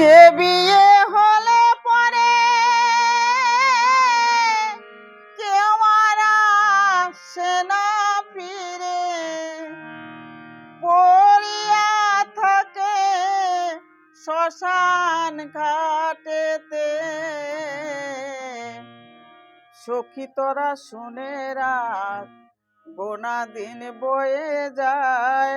যে বিয়ে হলে পরে কেউ আর আসে না ফিরে। পড়িয়া থাকে শ্মশান ঘাটেতে। সখী তোরা শুনে রাখ, গোনা দিন বয়ে যায়।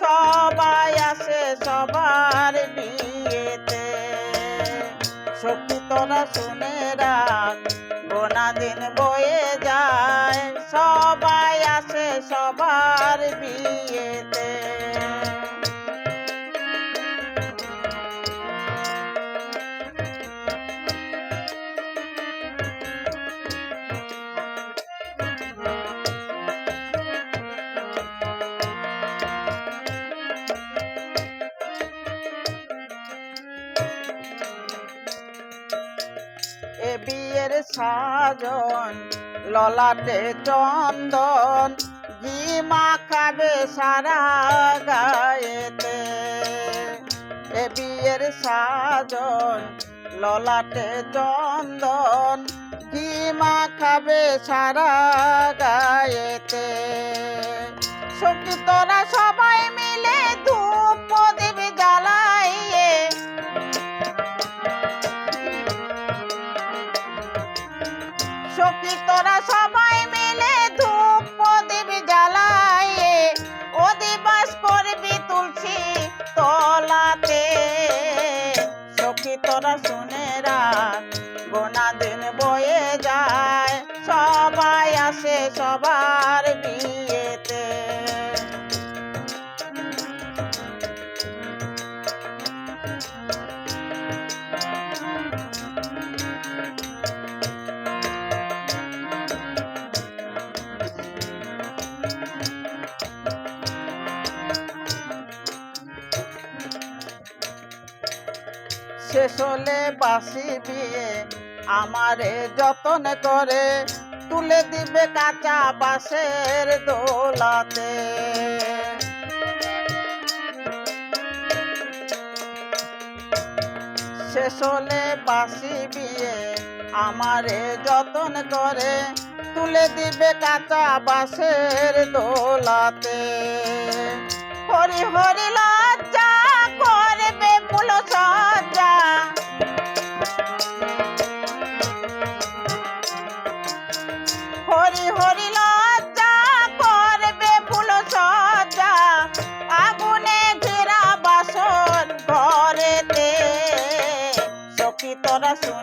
সবাই আসে সবার বিয়েতে। সখী তোরা শুনে গোনা দিন বয়ে যায়। সবাই আসে সবার বিয়েতে। বিয়ের সাজন, ললাটে চন্দন ঘি মাখাবে সারা গায়েতে। এ বিয়ের সাজন, ললাটে চন্দন ঘি মাখাবে সারা গায়েতে। সখী সবাই মিলে সখী তোরা শেষ হলে বাসি বিয়ে আমারে যতন করে, তুলে দিবে কাঁচা বাসের দোলাতে। শেষ হলে বাসি বিয়ে আমারে যতন করে, তুলে দিবে কাঁচা বাসের দোলাতে। হরি হরি সখী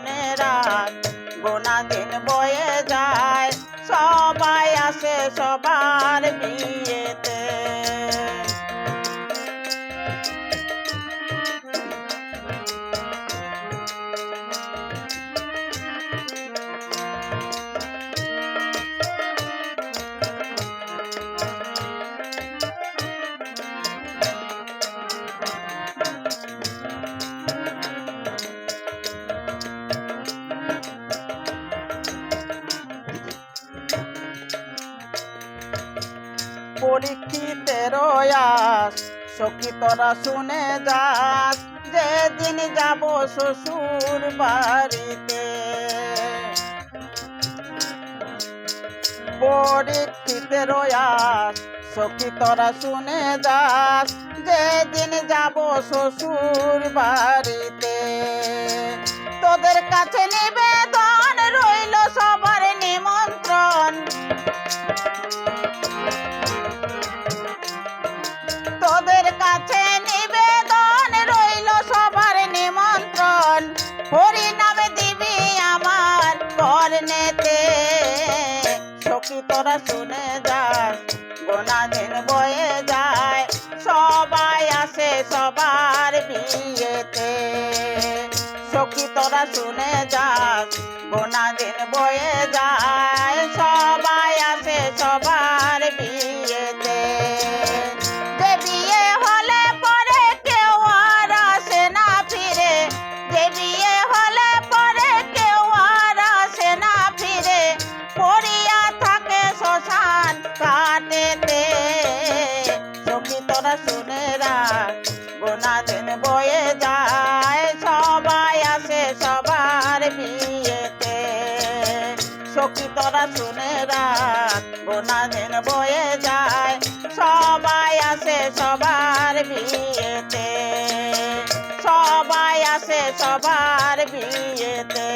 পরীক্ষিতের আস শুনে যাস, যেদিন যাব শ্বশুর বাড়িতে। পরীক্ষিতের আস, সখী তোরা শুনে যাস, যেদিন যাব শ্বশুর বাড়িতে। তোদের কাছে নিবেদন কর্ণেতে সখী তোরা শুনে যাস গোনা দিন বয়ে যায়। সবাই আসে সবার বিয়েতে। সখী তোরা শুনে যাস গোনা দিন বয়ে যায়। তে সখী তোরা শুনে রাখ গোনা দিন বয়ে যায়, সবাই আসে সবার বিয়েতে। সখী তোরা শুনে গোনা দিন বয়ে যায়, সবাই আসে সবার বিয়েতে। সবাই আসে সবার বিয়েতে।